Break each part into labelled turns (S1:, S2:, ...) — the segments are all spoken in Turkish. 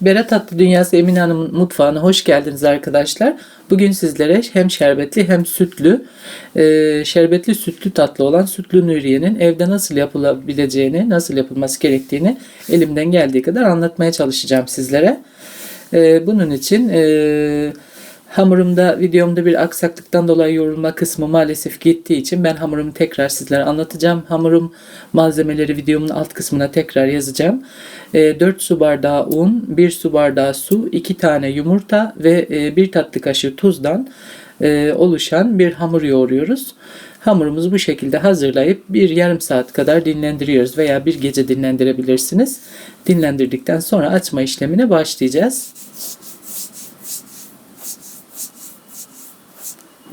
S1: Berat Tatlı Dünyası Emine Hanım'ın mutfağına hoş geldiniz arkadaşlar. Bugün sizlere hem şerbetli hem sütlü, e, şerbetli sütlü tatlı olan sütlü Nuriye'nin evde nasıl yapılabileceğini, nasıl yapılması gerektiğini elimden geldiği kadar anlatmaya çalışacağım sizlere. E, bunun için e, hamurumda videomda bir aksaklıktan dolayı yoğrulma kısmı maalesef gittiği için ben hamurumu tekrar sizlere anlatacağım. Hamurum malzemeleri videomun alt kısmına tekrar yazacağım. E, 4 su bardağı un, 1 su bardağı su, 2 tane yumurta ve e, 1 tatlı kaşığı tuzdan e, oluşan bir hamur yoğuruyoruz. Hamurumuzu bu şekilde hazırlayıp bir yarım saat kadar dinlendiriyoruz veya bir gece dinlendirebilirsiniz. Dinlendirdikten sonra açma işlemine başlayacağız.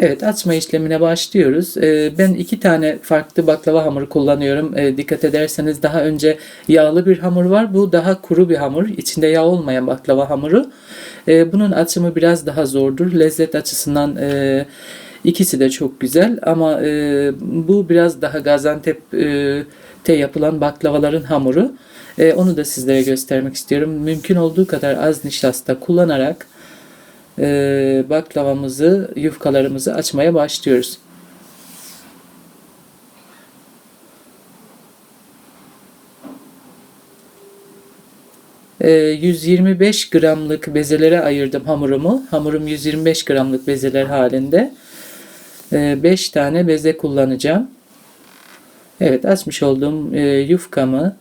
S1: Evet açma işlemine başlıyoruz. Ee, ben iki tane farklı baklava hamuru kullanıyorum. Ee, dikkat ederseniz daha önce yağlı bir hamur var. Bu daha kuru bir hamur. İçinde yağ olmayan baklava hamuru. Ee, bunun açımı biraz daha zordur. Lezzet açısından e, ikisi de çok güzel. Ama e, bu biraz daha Gaziantep'te yapılan baklavaların hamuru. E, onu da sizlere göstermek istiyorum. Mümkün olduğu kadar az nişasta kullanarak e, baklavamızı, yufkalarımızı açmaya başlıyoruz. E, 125 gramlık bezelere ayırdım hamurumu. Hamurum 125 gramlık bezeler halinde. E, 5 tane beze kullanacağım. Evet açmış olduğum e, yufkamı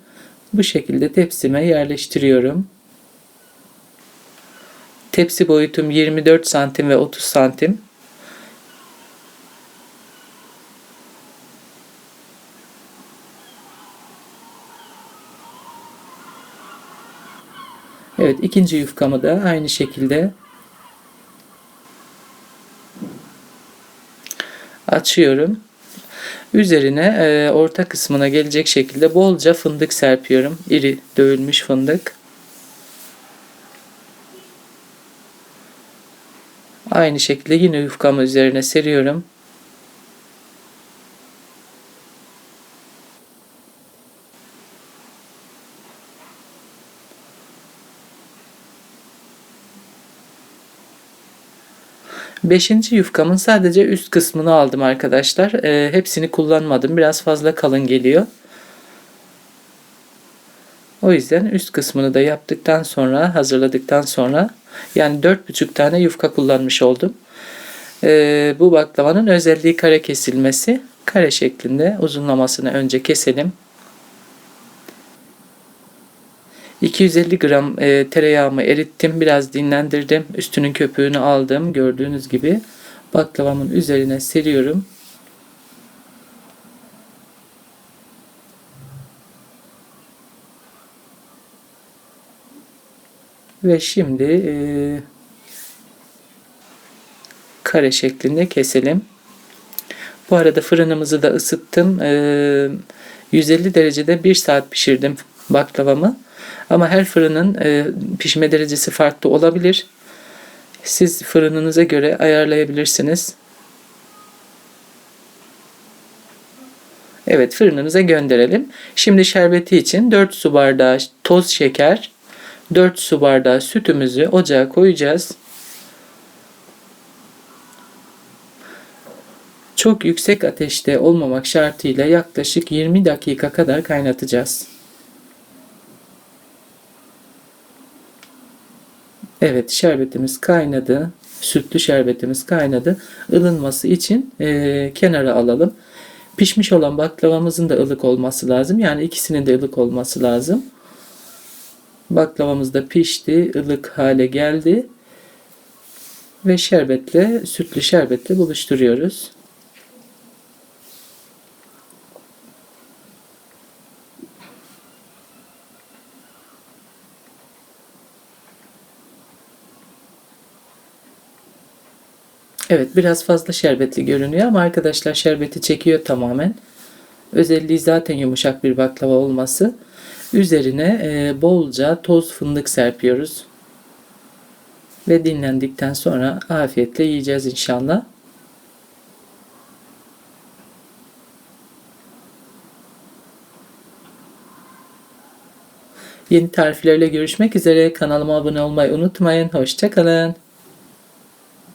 S1: bu şekilde tepsime yerleştiriyorum. Tepsi boyutum 24 santim ve 30 santim. Evet ikinci yufkamı da aynı şekilde açıyorum. Üzerine e, orta kısmına gelecek şekilde bolca fındık serpiyorum. İri dövülmüş fındık. Aynı şekilde yine yufkamı üzerine seriyorum. Beşinci yufkamın sadece üst kısmını aldım arkadaşlar. E, hepsini kullanmadım. Biraz fazla kalın geliyor. O yüzden üst kısmını da yaptıktan sonra, hazırladıktan sonra yani 4,5 tane yufka kullanmış oldum. Ee, bu baklavanın özelliği kare kesilmesi. Kare şeklinde uzunlamasını önce keselim. 250 gram e, tereyağımı erittim. Biraz dinlendirdim. Üstünün köpüğünü aldım. Gördüğünüz gibi baklavamın üzerine seriyorum. Ve şimdi e, kare şeklinde keselim. Bu arada fırınımızı da ısıttım. E, 150 derecede 1 saat pişirdim baklavamı. Ama her fırının e, pişme derecesi farklı olabilir. Siz fırınınıza göre ayarlayabilirsiniz. Evet fırınımıza gönderelim. Şimdi şerbeti için 4 su bardağı toz şeker, 4 su bardağı sütümüzü ocağa koyacağız. Çok yüksek ateşte olmamak şartıyla yaklaşık 20 dakika kadar kaynatacağız. Evet şerbetimiz kaynadı. Sütlü şerbetimiz kaynadı. Ilınması için e, kenara alalım. Pişmiş olan baklavamızın da ılık olması lazım. Yani ikisinin de ılık olması lazım. Baklavamız da pişti, ılık hale geldi. Ve şerbetle, sütlü şerbetle buluşturuyoruz. Evet biraz fazla şerbetli görünüyor ama arkadaşlar şerbeti çekiyor tamamen. Özelliği zaten yumuşak bir baklava olması. Üzerine e, bolca toz fındık serpiyoruz. Ve dinlendikten sonra afiyetle yiyeceğiz inşallah. Yeni tariflerle görüşmek üzere. Kanalıma abone olmayı unutmayın. Hoşçakalın.